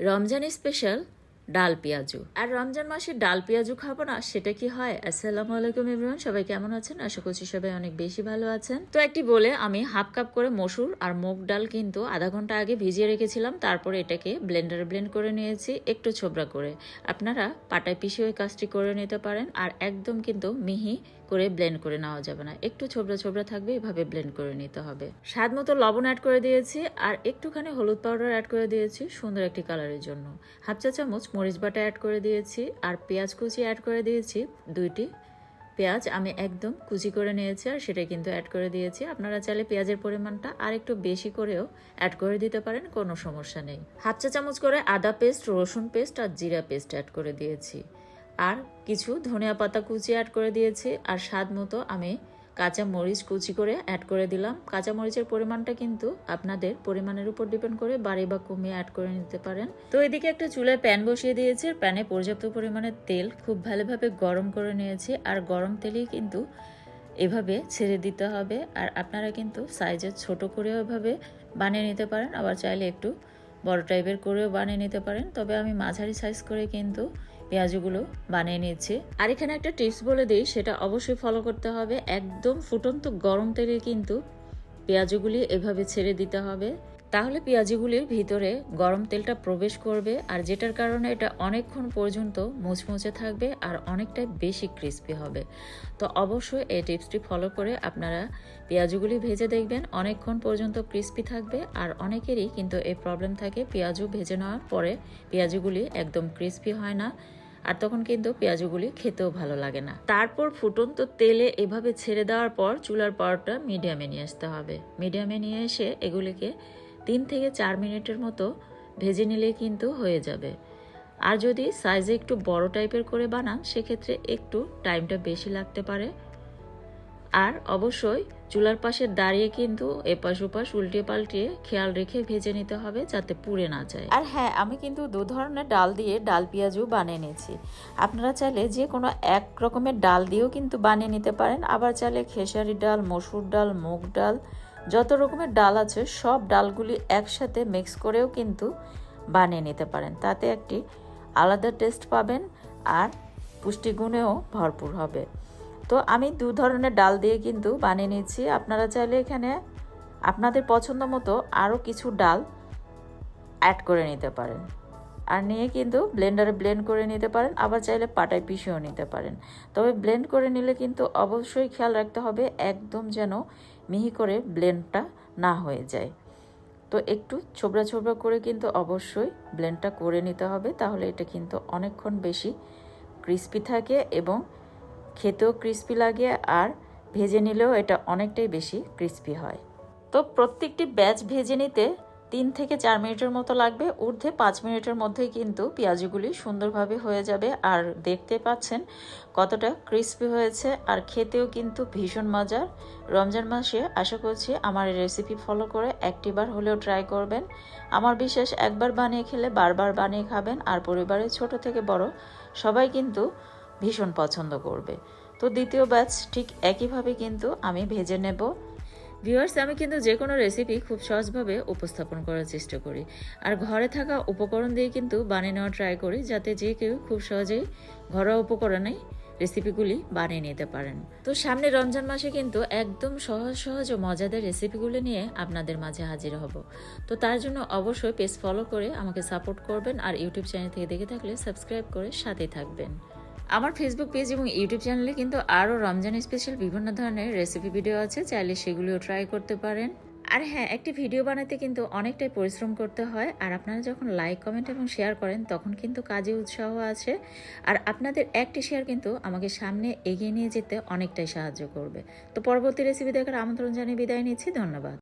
Ramzan special ডাল পেঁয়াজু। আর রমজান মাসে ডাল পেঁয়াজু খাব না, সেটা কি হয়? আসসালামু আলাইকুম ইমরান সবাই কেমন আছেন? আশা করছি সবাই অনেক বেশি ভালো আছেন। তো একটি বলে, আমি হাফ কাপ করে মসুর আর মুগ ডাল কিন্তু আধা ঘণ্টা আগে ভিজিয়ে রেখেছিলাম, তারপরে এটাকে ব্লেন্ডারে ব্লেন্ড করে নিয়েছি, একটু ছোবরা করে। আপনারা পাটায় পিষে ওই কাজটি করে নিতে পারেন, আর একদম কিন্তু মিহি করে ব্লেন্ড করে নেওয়া যাবে না। একটু ছোবরা ছোবরা থাকবে, এভাবে ব্লেন্ড করে নিতে হবে। স্বাদ মতো লবণ অ্যাড করে দিয়েছি, আর একটুখানি হলুদ পাউডার অ্যাড করে দিয়েছি, সুন্দর একটি কালারের জন্য। হাফ চা চামচ মরিচ বাটা অ্যাড করে দিয়েছি আর পেঁয়াজ কুচি অ্যাড করে দিয়েছি, দুইটি। পেঁয়াজ আমি একদম কুচি করে নিয়েছি আর সেটা কিন্তু অ্যাড করে দিয়েছি। আপনারা চাইলে পেঁয়াজের পরিমাণটা আর একটু বেশি করেও অ্যাড করে দিতে পারেন, কোনো সমস্যা নেই। হাফ চা চামচ করে আদা পেস্ট রসুন পেস্ট আর জিরা পেস্ট অ্যাড করে দিয়েছি। আর কিছু ধনিয়া পাতা কুচি অ্যাড করে দিয়েছি আর স্বাদ মতো আমি কাঁচা মরিচ কুচি করে অ্যাড করে দিলাম। কাঁচা মরিচের পরিমাণটা কিন্তু আপনাদের পরিমাণের উপর ডিপেন্ড করে বাড়ি বা কমিয়ে অ্যাড করে নিতে পারেন। তো এদিকে একটা চুলায় প্যান বসিয়ে দিয়েছি। প্যানে পর্যাপ্ত পরিমাণে তেল খুব ভালোভাবে গরম করে নিয়েছি। আর গরম তেলেই কিন্তু এভাবে ছেড়ে দিতে হবে। আর আপনারা কিন্তু সাইজের ছোট করেও এভাবে বানিয়ে নিতে পারেন। আবার চাইলে একটু বড় টাইপের করেও বানিয়ে নিতে পারেন। তবে আমি মাঝারি সাইজ করে কিন্তু পেঁয়াজগুলো বানিয়ে নিয়েছি আর এখানে একটা টিপস বলে দিই, সেটা অবশ্যই ফলো করতে হবে। একদম ফুটন্ত গরম তেলে কিন্তু পেঁয়াজগুলি এভাবে ছেড়ে দিতে হবে। তাহলে পেঁয়াজিগুলির ভিতরে গরম তেলটা প্রবেশ করবে, আর যেটার কারণে এটা অনেকক্ষণ পর্যন্ত মুচমুচে থাকবে আর অনেকটাই বেশি ক্রিস্পি হবে। তো অবশ্যই এই টিপসটি ফলো করে আপনারা পেঁয়াজগুলি ভেজে দেখবেন, অনেকক্ষণ পর্যন্ত ক্রিস্পি থাকবে। আর অনেকেরই কিন্তু এই প্রবলেম থাকে পেঁয়াজু ভেজে নেওয়ার পরে পেঁয়াজগুলি একদম ক্রিস্পি হয় না। আর তখন কিন্তু পেঁয়াজগুলি খেতেও ভালো লাগে না। তারপর ফুটন্ত তেলে এভাবে ছেড়ে দেওয়ার পর চুলার পাওয়ারটা মিডিয়ামে নিয়ে আসতে হবে। মিডিয়ামে নিয়ে এসে এগুলিকে তিন থেকে চার মিনিটের মতো ভেজে নিলে কিন্তু হয়ে যাবে। আর যদি সাইজে একটু বড় টাইপের করে বানান, সেক্ষেত্রে একটু টাইমটা বেশি লাগতে পারে। আর অবশ্যই চুলার পাশে দাঁড়িয়ে কিন্তু এপাশ ওপাশ উল্টে পাল্টিয়ে খেয়াল রেখে ভেজে নিতে হবে যাতে পুড়ে না যায়। আর হ্যাঁ আমি কিন্তু দু ধরনের ডাল দিয়ে ডাল পেঁয়াজও বানিয়ে নিয়েছি। আপনারা চাইলে যে কোনো এক রকমের ডাল দিয়েও কিন্তু বানিয়ে নিতে পারেন। আবার চাইলে খেসারি ডাল, মসুর ডাল, মুগ ডাল, যত রকমের ডাল আছে, সব ডালগুলি একসাথে মিক্স করেও কিন্তু বানিয়ে নিতে পারেন। তাতে একটি আলাদা টেস্ট পাবেন আর পুষ্টিগুণেও ভরপুর হবে। তো আমি দু ধরনের ডাল দিয়ে কিন্তু বানিয়ে নিয়েছি। আপনারা চাইলে এখানে আপনাদের পছন্দ মতো আরও কিছু ডাল অ্যাড করে নিতে পারেন। আর নিয়ে কিন্তু ব্লেন্ডারে ব্লেন্ড করে নিতে পারেন, আবার চাইলে পাটায় পিষেও নিতে পারেন। তবে ব্লেন্ড করে নিলে কিন্তু অবশ্যই খেয়াল রাখতে হবে একদম যেন মিহি করে ব্লেন্ডটা না হয়ে যায়। তো একটু ছোবড়া ছোবড়া করে কিন্তু অবশ্যই ব্লেন্ডটা করে নিতে হবে, তাহলে এটা কিন্তু অনেকক্ষণ বেশি ক্রিস্পি থাকে এবং খেতেও ক্রিস্পি লাগে আর ভেজে নিলেও এটা অনেকটাই বেশি ক্রিস্পি হয়। তো প্রত্যেকটি ব্যাচ ভেজে নিতে তিন থেকে চার মিনিটের মতো লাগবে। ঊর্ধ্বে পাঁচ মিনিটের মধ্যেই কিন্তু পেঁয়াজগুলি সুন্দরভাবে হয়ে যাবে আর দেখতে পাচ্ছেন কতটা ক্রিস্পি হয়েছে আর খেতেও কিন্তু ভীষণ মজার। রমজান মাসে আশা করছি আমার এই রেসিপি ফলো করে একটিবার হলেও ট্রাই করবেন। আমার বিশেষ একবার বানিয়ে খেলে বারবার বানিয়ে খাবেন আর পরিবারের ছোট থেকে বড় সবাই কিন্তু ভীষণ পছন্দ করবে। তো দ্বিতীয় ব্যাচ ঠিক একইভাবে কিন্তু আমি ভেজে নেব। ভিউয়ার্স আমি কিন্তু যে কোনো রেসিপি খুব সহজভাবে উপস্থাপন করার চেষ্টা করি। আর ঘরে থাকা উপকরণ দিয়ে কিন্তু বানিয়ে নেওয়ার ট্রাই করি, যাতে যে কেউ খুব সহজেই ঘরোয়া উপকরণে রেসিপিগুলি বানিয়ে নিতে পারেন। তো সামনে রমজান মাসে কিন্তু একদম সহজ সহজ ও মজাদার রেসিপিগুলি নিয়ে আপনাদের মাঝে হাজির হব। তো তার জন্য অবশ্যই পেজ ফলো করে আমাকে সাপোর্ট করবেন আর ইউটিউব চ্যানেল থেকে দেখে থাকলে সাবস্ক্রাইব করে সাথেই থাকবেন। আমার ফেসবুক পেজ এবং ইউটিউব চ্যানেলে কিন্তু আরও রমজান স্পেশাল বিভিন্ন ধরনের রেসিপি ভিডিও আছে, চাইলে সেগুলিও ট্রাই করতে পারেন। আর হ্যাঁ একটি ভিডিও বানাতে কিন্তু অনেকটাই পরিশ্রম করতে হয়, আর আপনারা যখন লাইক কমেন্ট এবং শেয়ার করেন, তখন কিন্তু কাজে উৎসাহ আছে। আর আপনাদের একটি শেয়ার কিন্তু আমাকে সামনে এগিয়ে নিয়ে যেতে অনেকটাই সাহায্য করবে। তো পরবর্তী রেসিপি দেখার আমন্ত্রণ জানিয়ে বিদায় নিচ্ছি, ধন্যবাদ।